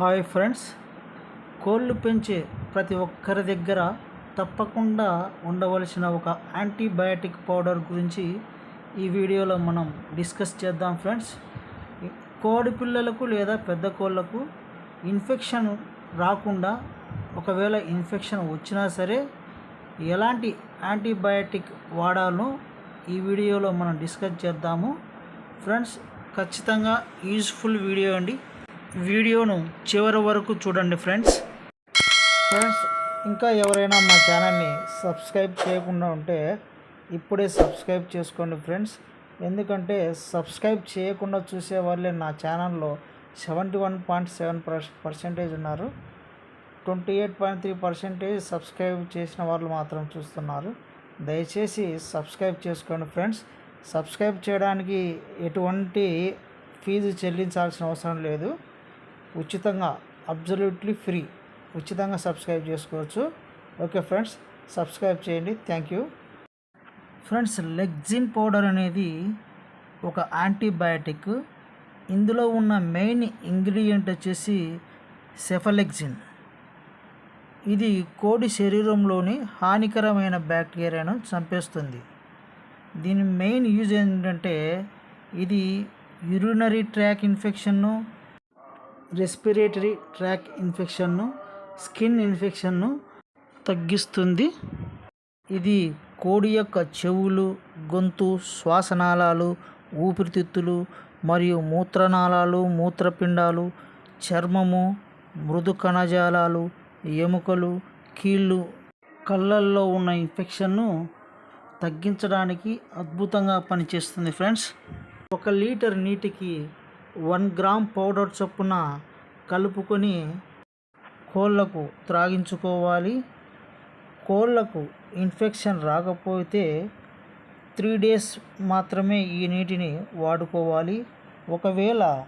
Hi friends. కోళ్ళు పెంచే ప్రతి ఒక్కరి దగ్గర తప్పకుండా ఉండవలసిన ఒక యాంటీబయాటిక్ పౌడర్ గురించి ఈ వీడియోలో మనం డిస్కస్ చేద్దాం ఫ్రెండ్స్. కోడి పిల్లలకు లేదా పెద్ద కోళ్ళకు ఇన్ఫెక్షన్ రాకుండా ఒకవేళ ఇన్ఫెక్షన్ వచ్చినా సరే ఎలాంటి యాంటీబయాటిక్ వాడాలో ఈ వీడియోలో మనం డిస్కస్ చేద్దాము. ఫ్రెండ్స్ ఖచ్చితంగా యూజ్ఫుల్ వీడియో అండి. వీడియోను చివరి వరకు చూడండి ఫ్రెండ్స్. ఫ్రెండ్స్ ఇంకా ఎవరైనా మా ఛానల్ని సబ్స్క్రైబ్ చేయకుండా ఉంటే ఇప్పుడే సబ్స్క్రైబ్ చేసుకోండి ఫ్రెండ్స్. ఎందుకంటే సబ్స్క్రైబ్ చేయకుండా చూసే వాళ్ళే నా ఛానల్లో seventy one point seven percentage ఉన్నారు. Twenty eight point three percentage subscribe చేసిన వాళ్ళు మాత్రం చూస్తున్నారు. దయచేసి సబ్స్క్రైబ్ చేసుకోండి ఫ్రెండ్స్. సబ్స్క్రైబ్ చేయడానికి ఎటువంటి ఫీజు చెల్లించాల్సిన అవసరం లేదు. ఉచితంగా అబ్జల్యూట్లీ ఫ్రీ ఉచితంగా సబ్స్క్రైబ్ చేసుకోవచ్చు. ఓకే ఫ్రెండ్స్ సబ్స్క్రైబ్ చేయండి. Thank you. ఫ్రెండ్స్ లెగ్జిన్ పౌడర్ అనేది ఒక యాంటీబయాటిక్. ఇందులో ఉన్న మెయిన్ ఇంగ్రీడియంట్ వచ్చేసి సెఫలెగ్జిన్. ఇది కోడి శరీరంలోని హానికరమైన బ్యాక్టీరియాను చంపేస్తుంది. దీని మెయిన్ యూజ్ ఏంటంటే ఇది యూరినరీ ట్రాక్ ఇన్ఫెక్షన్ను రెస్పిరేటరీ ట్రాక్ ఇన్ఫెక్షన్ను స్కిన్ ఇన్ఫెక్షన్ను తగ్గిస్తుంది. ఇది కోడి యొక్క చెవులు గొంతు శ్వాసనాళాలు ఊపిరితిత్తులు మరియు మూత్రనాళాలు మూత్రపిండాలు చర్మము మృదు కణజాలాలు ఎముకలు కీళ్ళు కళ్ళల్లో ఉన్న ఇన్ఫెక్షన్ను తగ్గించడానికి అద్భుతంగా పనిచేస్తుంది ఫ్రెండ్స్ ఒక లీటర్ నీటికి వన్ గ్రామ్ పౌడర్ చొప్పున కలుపుకొని కోళ్ళకు త్రాగించుకోవాలి. కోళ్ళకు ఇన్ఫెక్షన్ రాకపోతే త్రీ డేస్ మాత్రమే ఈ నీటిని వాడుకోవాలి. ఒకవేళ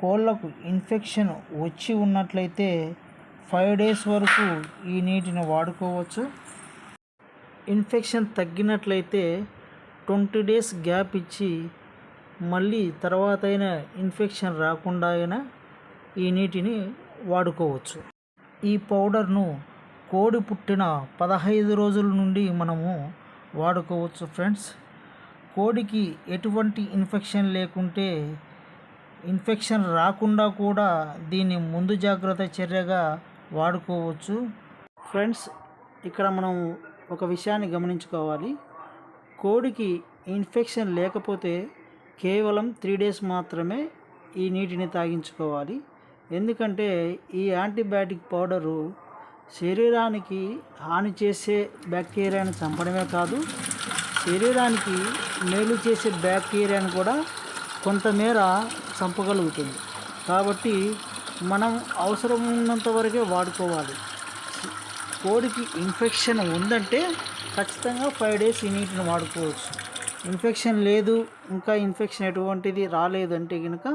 కోళ్ళకు ఇన్ఫెక్షన్ వచ్చి ఉన్నట్లయితే ఫైవ్ డేస్ వరకు ఈ నీటిని వాడుకోవచ్చు. ఇన్ఫెక్షన్ తగ్గినట్లయితే ట్వంటీ డేస్ గ్యాప్ ఇచ్చి మళ్ళీ తర్వాత అయినా ఇన్ఫెక్షన్ రాకుండా అయినా ఈ నీటిని వాడుకోవచ్చు. ఈ పౌడర్ను కోడి పుట్టిన పదహైదు రోజుల నుండి మనము వాడుకోవచ్చు ఫ్రెండ్స్. కోడికి ఎటువంటి ఇన్ఫెక్షన్ లేకుంటే ఇన్ఫెక్షన్ రాకుండా కూడా దీన్ని ముందు జాగ్రత్త చర్యగా వాడుకోవచ్చు. ఫ్రెండ్స్ ఇక్కడ మనం ఒక విషయాన్ని గమనించుకోవాలి. కోడికి ఇన్ఫెక్షన్ లేకపోతే కేవలం త్రీ డేస్ మాత్రమే ఈ నీటిని తాగించుకోవాలి. ఎందుకంటే ఈ యాంటీబయాటిక్ పౌడరు శరీరానికి హాని చేసే బ్యాక్టీరియాను చంపడమే కాదు శరీరానికి మేలు చేసే బ్యాక్టీరియాను కూడా కొంతమేర చంపగలుగుతుంది. కాబట్టి మనం అవసరం ఉన్నంత వరకే వాడుకోవాలి. కోడికి ఇన్ఫెక్షన్ ఉందంటే ఖచ్చితంగా ఫైవ్ డేస్ ఈ నీటిని వాడుకోవచ్చు. ఇన్ఫెక్షన్ లేదు ఇంకా ఇన్ఫెక్షన్ ఎటువంటిది రాలేదంటే కనుక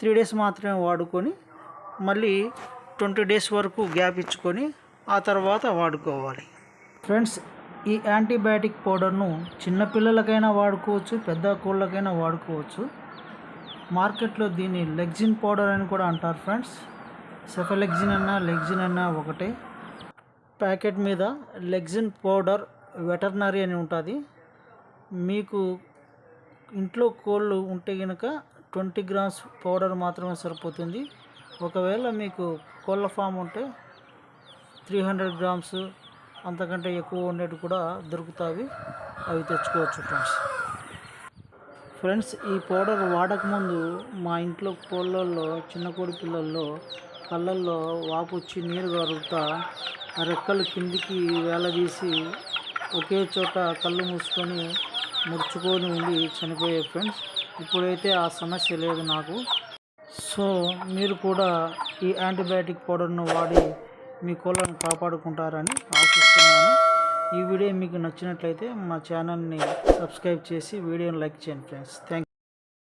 త్రీ డేస్ మాత్రమే వాడుకొని మళ్ళీ ట్వంటీ డేస్ వరకు గ్యాప్ ఇచ్చుకొని ఆ తర్వాత వాడుకోవాలి. ఫ్రెండ్స్ ఈ యాంటీబయాటిక్ పౌడర్ను చిన్నపిల్లలకైనా వాడుకోవచ్చు పెద్ద కోళ్ళకైనా వాడుకోవచ్చు. మార్కెట్లో దీన్ని లెగ్జిన్ పౌడర్ అని కూడా అంటారు ఫ్రెండ్స్ సెఫలెగ్జిన్ అన్నా లెగ్జిన్ అన్నా ఒకటే. ప్యాకెట్ మీద లెగ్జిన్ పౌడర్ వెటర్నరీ అని ఉంటుంది. మీకు ఇంట్లో కోళ్ళు ఉంటే కనుక ట్వంటీ గ్రామ్స్ పౌడర్ మాత్రమే సరిపోతుంది. ఒకవేళ మీకు కోళ్ళ ఫామ్ ఉంటే త్రీ హండ్రెడ్ గ్రామ్స్ అంతకంటే ఎక్కువ ఉండేవి కూడా దొరుకుతాయి అవి తెచ్చుకోవచ్చు ఫ్రెండ్స్. ఫ్రెండ్స్ ఈ పౌడర్ వాడకముందు మా ఇంట్లో కోళ్ళల్లో చిన్న కోడి పిల్లల్లో కళ్ళల్లో వాపు వచ్చి నీరు కరుగుతా ఆ రెక్కలు కిందికి వేలదీసి ఒకే చోట కళ్ళు మూసుకొని ముడుచుకొని ఉండి చనిపోయే ఫ్రెండ్స్ ఇప్పుడైతే ఆ సమస్య లేదు నాకు. సో మీరు కూడా ఈ యాంటీబయాటిక్ పౌడర్ను వాడి మీ కోళ్ళను కాపాడుకుంటారని ఆశిస్తున్నాను. ఈ వీడియో మీకు నచ్చినట్లయితే మా ఛానల్ని సబ్స్క్రైబ్ చేసి వీడియోని లైక్ చేయండి ఫ్రెండ్స్. థ్యాంక్